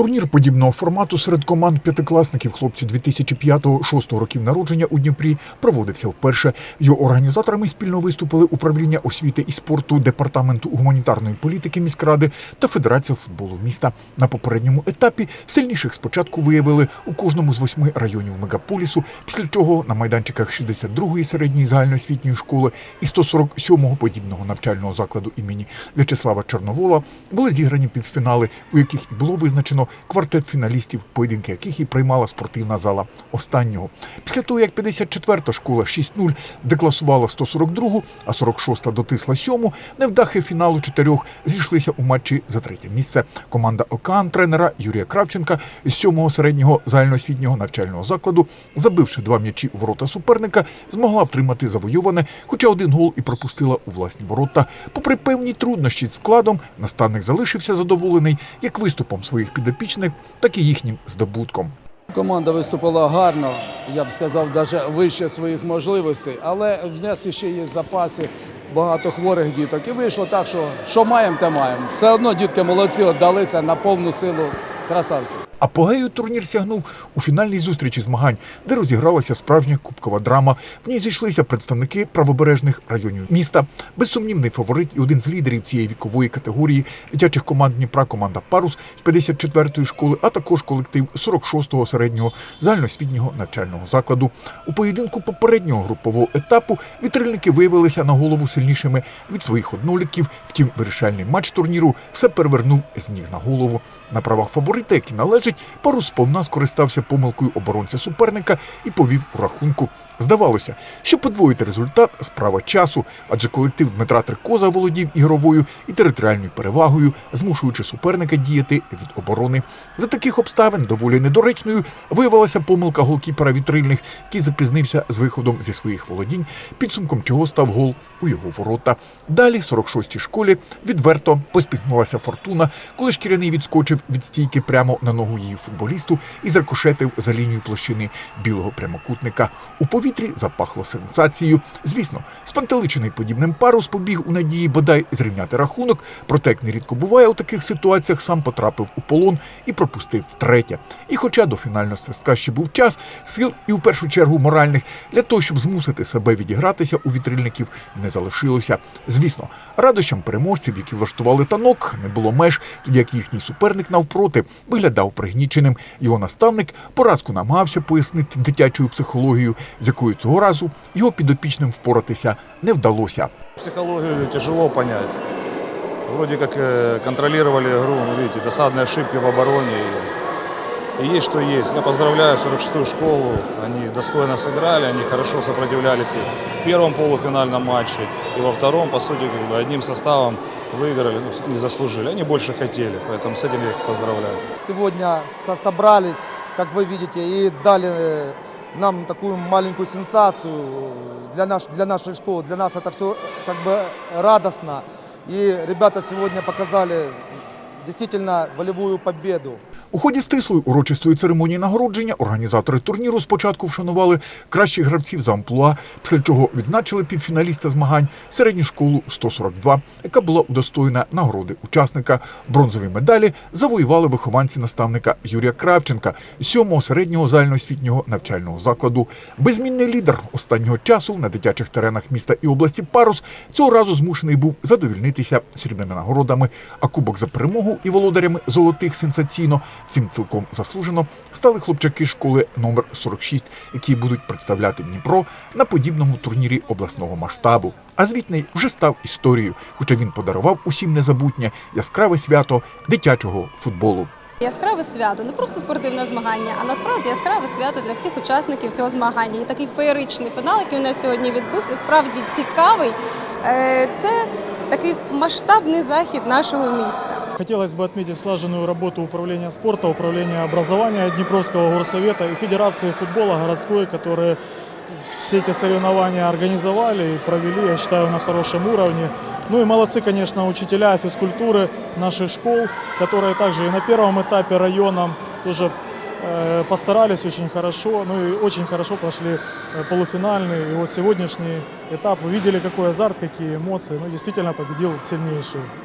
Турнір подібного формату серед команд п'ятикласників хлопців 2005-2006 років народження у Дніпрі проводився вперше. Його організаторами спільно виступили управління освіти і спорту, департаменту гуманітарної політики міськради та Федерація футболу міста. На попередньому етапі сильніших спочатку виявили у кожному з восьми районів мегаполісу, після чого на майданчиках 62-ї середньої загальноосвітньої школи і 147-го подібного навчального закладу імені В'ячеслава Чорновола були зіграні півфінали, у яких і було визначено квартет фіналістів, поєдинки яких і приймала спортивна зала останнього. Після того, як 54-та школа 6-0 декласувала 142-гу, а 46-та дотисла 7-му, невдахи фіналу чотирьох зійшлися у матчі за третє місце. Команда ОКАН тренера Юрія Кравченка з 7-го середнього загальноосвітнього навчального закладу, забивши два м'ячі у ворота суперника, змогла втримати завойоване, хоча один гол і пропустила у власні ворота. Попри певні труднощі з складом, наставник залишився задоволений як виступом своїх підопічних, так і їхнім здобутком. Команда виступила гарно, я б сказав, навіть вище своїх можливостей, але в нас ще є запаси багато хворих діток. І вийшло так, що що маємо, те маємо. Все одно дітки молодці віддалися на повну силу красавці. Апогею турнір сягнув у фінальній зустрічі змагань, де розігралася справжня кубкова драма. В ній зійшлися представники правобережних районів міста. Безсумнівний фаворит і один з лідерів цієї вікової категорії дитячих команд Дніпра команда Парус з 54-ї школи, а також колектив 46-го середнього загальноосвітнього навчального закладу. У поєдинку попереднього групового етапу вітрильники виявилися на голову сильнішими від своїх однолітків. Втім, вирішальний матч турніру все перевернув з ніг на голову. На правах фаворита, який належить, пару сповна скористався помилкою оборонця суперника і повів у рахунку. Здавалося, що подвоїти результат справа часу, адже колектив Дмитра Трикоза володів ігровою і територіальною перевагою, змушуючи суперника діяти від оборони. За таких обставин доволі недоречною виявилася помилка голкіпера вітрильних, який запізнився з виходом зі своїх володінь, підсумком чого став гол у його ворота. Далі, в 46-й школі, відверто поспіхнулася фортуна, коли шкіряний відскочив від стійки прямо на ногу її футболісту і заркошетив за лінію площини білого прямокутника. У повітрі запахло сенсацією. Звісно, спантеличений подібним парус побіг у надії бодай зрівняти рахунок, проте, як нерідко буває у таких ситуаціях, сам потрапив у полон і пропустив третє. І хоча до фінального свистка ще був час, сил і в першу чергу моральних для того, щоб змусити себе відігратися у вітрильників, не залишилося. Звісно, радощам переможців, які влаштували танок, не було меж, тоді як їхній суперник навпроти виглядав пригніченим. Його наставник поразку намагався пояснити дитячою психологією, з якою цього разу його підопічним впоратися не вдалося. Психологию тяжело понять. Вроде как э, контролировали игру, ну, видите, досадные ошибки в обороне. И, и есть что есть. Я поздравляю 46-ю школу. Они достойно сыграли, они хорошо сопротивлялись и в первом полуфинальном матче, и во втором, по сути, как бы одним составом выиграли, ну, не заслужили. Они больше хотели, поэтому с этим я их поздравляю. Сегодня со- собрались, как вы видите, и дали э, нам такую маленькую сенсацию для, наш, для нашей школы. Для нас это все как бы радостно. И ребята сегодня показали действительно волевую победу. У ході стислої урочистої церемонії нагородження організатори турніру спочатку вшанували кращих гравців за амплуа, після чого відзначили півфіналіста змагань середню школу 142, яка була удостоєна нагороди учасника. Бронзові медалі завоювали вихованці наставника Юрія Кравченка сьомого середнього загальноосвітнього навчального закладу. Безмінний лідер останнього часу на дитячих теренах міста і області Парус цього разу змушений був задовільнитися срібними нагородами, а кубок за перемогу і володарями золотих сенсаційно, втім цілком заслужено, стали хлопчаки школи номер 46, які будуть представляти Дніпро на подібному турнірі обласного масштабу. А звітний вже став історією, хоча він подарував усім незабутнє яскраве свято дитячого футболу. Яскраве свято, не просто спортивне змагання, а насправді яскраве свято для всіх учасників цього змагання. І такий феєричний фінал, який у нас сьогодні відбувся, справді цікавий. Е, Це такий масштабний захід нашого міста. Хотелось бы отметить слаженную работу управления спорта, управления образования Днепровского горсовета и Федерации футбола городской, которые все эти соревнования организовали и провели, я считаю, на хорошем уровне. Ну и молодцы, конечно, учителя физкультуры наших школ, которые также и на первом этапе районом тоже э, постарались очень хорошо, ну и очень хорошо прошли э, полуфинальный. И вот сегодняшний этап, вы видели, какой азарт, какие эмоции. Ну, действительно победил сильнейший.